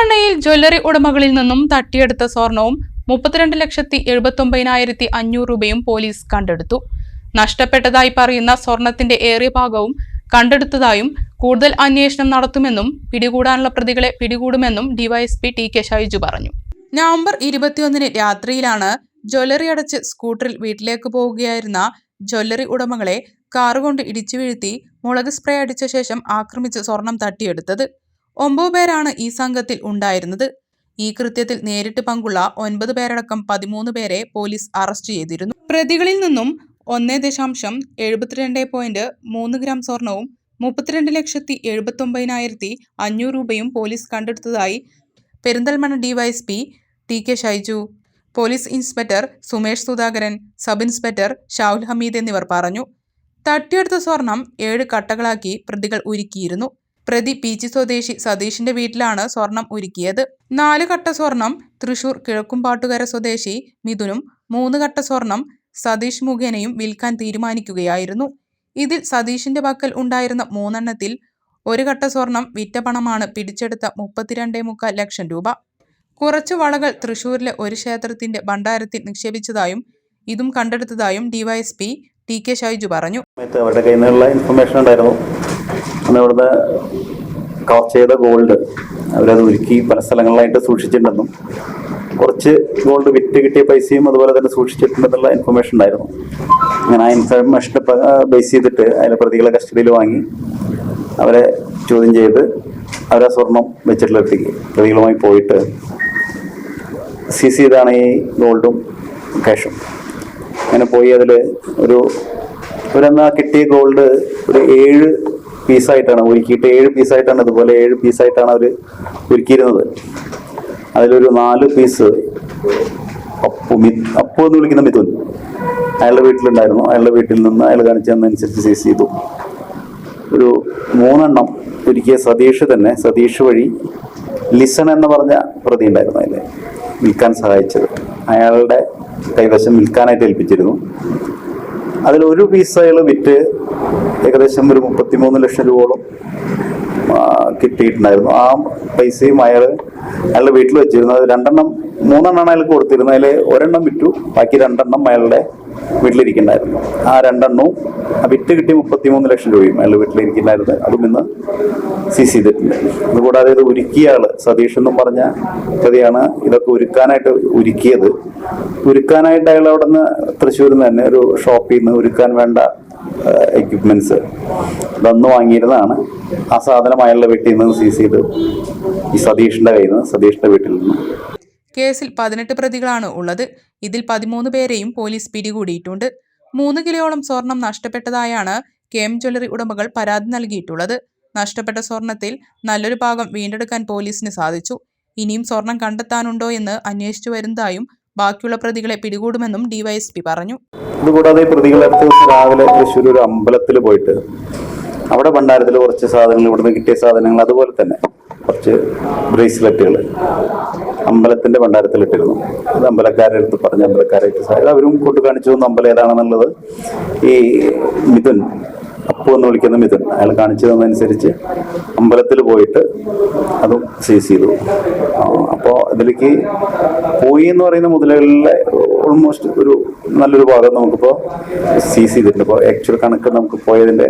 പെരിന്തൽമണ്ണയിൽ ജ്വല്ലറി ഉടമകളിൽ നിന്നും തട്ടിയെടുത്ത സ്വർണവും മുപ്പത്തിരണ്ട് ലക്ഷത്തി എഴുപത്തൊമ്പതിനായിരത്തി അഞ്ഞൂറ് രൂപയും പോലീസ് കണ്ടെടുത്തു. നഷ്ടപ്പെട്ടതായി പറയുന്ന സ്വർണത്തിന്റെ ഏറിയ ഭാഗവും കണ്ടെടുത്തതായും കൂടുതൽ അന്വേഷണം നടത്തുമെന്നും പിടികൂടാനുള്ള പ്രതികളെ പിടികൂടുമെന്നും ഡിവൈഎസ്പി ടി കെ ഷൈജു പറഞ്ഞു. നവംബർ ഇരുപത്തിയൊന്നിന് രാത്രിയിലാണ് ജ്വല്ലറി അടച്ച് സ്കൂട്ടറിൽ വീട്ടിലേക്ക് പോവുകയായിരുന്ന ജ്വല്ലറി ഉടമകളെ കാറുകൊണ്ട് ഇടിച്ചു വീഴ്ത്തി മുളക് സ്പ്രേ അടിച്ച ശേഷം ആക്രമിച്ച് സ്വർണം തട്ടിയെടുത്തത്. ഒമ്പത് പേരാണ് ഈ സംഘത്തിൽ ഉണ്ടായിരുന്നത്. ഈ കൃത്യത്തിൽ നേരിട്ട് പങ്കുള്ള ഒൻപത് പേരടക്കം പതിമൂന്ന് പേരെ പോലീസ് അറസ്റ്റ് ചെയ്തിരുന്നു. പ്രതികളിൽ നിന്നും ഒന്നേ ദശാംശം എഴുപത്തിരണ്ട് പോയിന്റ് മൂന്ന് ഗ്രാം സ്വർണവും മുപ്പത്തിരണ്ട് ലക്ഷത്തി എഴുപത്തൊമ്പതിനായിരത്തി അഞ്ഞൂറ് രൂപയും police കണ്ടെടുത്തതായി Perinthalmanna DYSP T K Shaiju police inspector Sumesh Sudhakaran sub inspector Shahul Hameed എന്നിവർ പറഞ്ഞു. തട്ടിയെടുത്ത സ്വർണം ഏഴ് കട്ടകളാക്കി പ്രതികൾ ഉരുക്കിയിരുന്നു പ്രതി പീച്ചി സ്വദേശി സതീഷിന്റെ വീട്ടിലാണ് സ്വർണം ഒരുക്കിയത്. നാല് കട്ട സ്വർണം തൃശൂർ കിഴക്കുംപാട്ടുകര സ്വദേശി മിഥുനും മൂന്ന് കട്ട സ്വർണം സതീഷ് മുഖേനയും വിൽക്കാൻ തീരുമാനിക്കുകയായിരുന്നു. ഇതിൽ സതീഷിന്റെ പക്കൽ ഉണ്ടായിരുന്ന മൂന്നെണ്ണത്തിൽ ഒരു കട്ട സ്വർണം വിറ്റ പണമാണ് പിടിച്ചെടുത്ത മുപ്പത്തിരണ്ടേ മുക്കാൽ ലക്ഷം രൂപ. കുറച്ചു വളകൾ തൃശൂരിലെ ഒരു ക്ഷേത്രത്തിന്റെ ഭണ്ഡാരത്തിൽ നിക്ഷേപിച്ചതായും ഇതും കണ്ടെടുത്തതായും ഡിവൈഎസ്പി ടി കെ ഷൈജു പറഞ്ഞു. അവരുടെ കയ്യിൽ നിന്നുള്ള ഇൻഫർമേഷൻ ഉണ്ടായിരുന്നു. അന്ന് ഇവിടുന്ന് കവർ ചെയ്ത ഗോൾഡ് അവരത് ഒരുക്കി പല സ്ഥലങ്ങളിലായിട്ട് സൂക്ഷിച്ചിട്ടുണ്ടെന്നും കുറച്ച് ഗോൾഡ് വിറ്റ് കിട്ടിയ പൈസയും അതുപോലെ തന്നെ സൂക്ഷിച്ചിട്ടുണ്ടെന്നുള്ള ഇൻഫർമേഷൻ ഉണ്ടായിരുന്നു. അങ്ങനെ ആ ഇൻഫർമേഷനെ ബേസ് ചെയ്തിട്ട് അതിലെ പ്രതികളെ കസ്റ്റഡിയിൽ വാങ്ങി അവരെ ചോദ്യം ചെയ്ത് അവരെ സ്വർണം വെച്ചിട്ടുള്ള വ്യക്തിക്ക് പ്രതികളുമായി പോയിട്ട് സീസ് ചെയ്താണ് ഈ ഗോൾഡും ക്യാഷും അങ്ങനെ പോയി അതിൽ ഒരു ഇവരെന്നാ കിട്ടിയ ഗോൾഡ് ഒരു ഏഴ് പീസായിട്ടാണ് ഒരുക്കിയിട്ട് ഏഴ് പീസായിട്ടാണ് ഇതുപോലെ ഏഴ് പീസായിട്ടാണ് അവർ ഒരുക്കിയിരുന്നത്. അതിലൊരു നാല് പീസ് അപ്പു മി അപ്പു എന്ന് വിളിക്കുന്ന മിഥുൻ. അയാളുടെ വീട്ടിലുണ്ടായിരുന്നു. അയാളുടെ വീട്ടിൽ നിന്ന് അയാൾ കാണിച്ചു തന്നതനുസരിച്ച് സീസ് ചെയ്തു. ഒരു മൂന്നെണ്ണം ഒരുക്കിയ സതീഷ് തന്നെ സതീഷ് വഴി ലിസൺ എന്ന് പറഞ്ഞ പ്രതി ഉണ്ടായിരുന്നു അതിൽ വിൽക്കാൻ സഹായിച്ചത്. അയാളുടെ കൈവശം വിൽക്കാനായിട്ട് ഏൽപ്പിച്ചിരുന്നു. അതിൽ ഒരു പീസകൾ വിറ്റ് ഏകദേശം ഒരു മുപ്പത്തിമൂന്ന് ലക്ഷം രൂപയോളം കിട്ടിയിട്ടുണ്ടായിരുന്നു. ആ പൈസയും അയാൾ അയാളുടെ വീട്ടിൽ വെച്ചിരുന്നു. അത് രണ്ടെണ്ണം മൂന്നെണ്ണം അയാൾക്ക് കൊടുത്തിരുന്നത് അതിൽ ഒരെണ്ണം വിറ്റു. ബാക്കി രണ്ടെണ്ണം അയാളുടെ വീട്ടിലിരിക്കുന്നുണ്ടായിരുന്നു. ആ രണ്ടെണ്ണവും വിറ്റ് മുപ്പത്തി മുപ്പത്തിമൂന്ന് ലക്ഷം രൂപയും അയാളുടെ വീട്ടിലിരിക്കുന്നുണ്ടായിരുന്നു. അതും ഇന്ന് സീസ് ചെയ്തിട്ടുണ്ട്. അതുകൂടാതെ ഇത് ഉരുക്കിയ ആൾ സതീഷ് എന്നും പറഞ്ഞ കഥയാണ് ഇതൊക്കെ ഉരുക്കാനായിട്ട് ഉരുക്കിയത് ഉരുക്കാനായിട്ട് അയാൾ അവിടെ നിന്ന് തൃശ്ശൂരിൽ നിന്ന് തന്നെ ഒരു ഷോപ്പിൽ നിന്ന് ഒരുക്കാൻ വേണ്ട എക്യുപ്മെന്റ്സ് ഇതൊന്ന് വാങ്ങിയിരുന്നതാണ്. ആ സാധനം അയാളുടെ വീട്ടിൽ നിന്ന് സീസ് ചെയ്ത് ഈ സതീഷിന്റെ കയ്യിൽ നിന്ന് സതീഷിന്റെ വീട്ടിൽ നിന്ന്. കേസിൽ പതിനെട്ട് പ്രതികളാണ് ഉള്ളത്. ഇതിൽ പതിമൂന്ന് പേരെയും പോലീസ് പിടികൂടിയിട്ടുണ്ട്. മൂന്ന് കിലോയോളം സ്വർണം നഷ്ടപ്പെട്ടതായാണ് കെ എം ജ്വല്ലറി ഉടമകൾ പരാതി നൽകിയിട്ടുള്ളത്. നഷ്ടപ്പെട്ട സ്വർണത്തിൽ നല്ലൊരു ഭാഗം വീണ്ടെടുക്കാൻ പോലീസിന് സാധിച്ചു. ഇനിയും സ്വർണം കണ്ടെത്താനുണ്ടോ എന്ന് അന്വേഷിച്ചു വരുന്നതായും ബാക്കിയുള്ള പ്രതികളെ പിടികൂടുമെന്നും ഡിവൈഎസ്പി പറഞ്ഞു. ഇതുകൂടാതെ പ്രതികളെ രാവിലെ തൃശ്ശൂർ ഒരു അമ്പലത്തിൽ പോയിട്ട് അവിടെ ഭണ്ഡാരത്തിൽ കുറച്ച് സാധനങ്ങൾ ഇവിടുന്ന് കിട്ടിയ സാധനങ്ങൾ അതുപോലെ തന്നെ കുറച്ച് ബ്രേസ്ലെറ്റുകൾ അമ്പലത്തിന്റെ ഭണ്ഡാരത്തിൽ ഇട്ടിരുന്നു. അത് അമ്പലക്കാരെ അടുത്ത് പറഞ്ഞ അമ്പലക്കാരായിട്ട് സഹായം. അവരും കൊണ്ട് കാണിച്ചു അമ്പലം ഏതാണെന്നുള്ളത് ഈ മിഥുൻ അപ്പു എന്ന് വിളിക്കുന്ന മിഥുൻ. അയാൾ കാണിച്ചു തന്നതനുസരിച്ച് അമ്പലത്തിൽ പോയിട്ട് അതും സീസ് ചെയ്തു. അപ്പോൾ ഇതിലേക്ക് പോയി എന്ന് പറയുന്ന മുതലുകളിലെ ഓൾമോസ്റ്റ് ഒരു നല്ലൊരു ഭാഗം നമുക്കിപ്പോൾ സീസ് ചെയ്തിട്ടുണ്ട്. ഇപ്പോൾ ആക്ച്വൽ കണക്ക് നമുക്ക് പോയതിന്റെ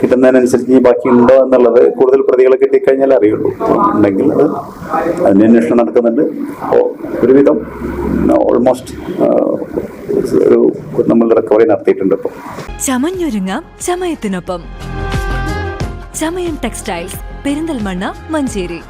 കിട്ടുന്നതിനനുസരിച്ച് ഈ ബാക്കി ഉണ്ടോ എന്നുള്ളത് കൂടുതൽ പ്രതികളെ കിട്ടിക്കഴിഞ്ഞാൽ അറിയുള്ളൂ. ഉണ്ടെങ്കിൽ അത് അതിന്റെ അന്വേഷണം നടക്കുന്നുണ്ട്. അപ്പോൾ ഒരുവിധം ഓൾമോസ്റ്റ് ഒരു നമ്മൾ റിക്കവറി നടത്തിയിട്ടുണ്ട് ഇപ്പോൾ ചമഞ്ഞൊരുങ്ങാം ചമയത്തിനൊപ്പം. ചമയം ടെക്സ്റ്റൈൽസ് പെരിന്തൽമണ്ണ മഞ്ചേരി.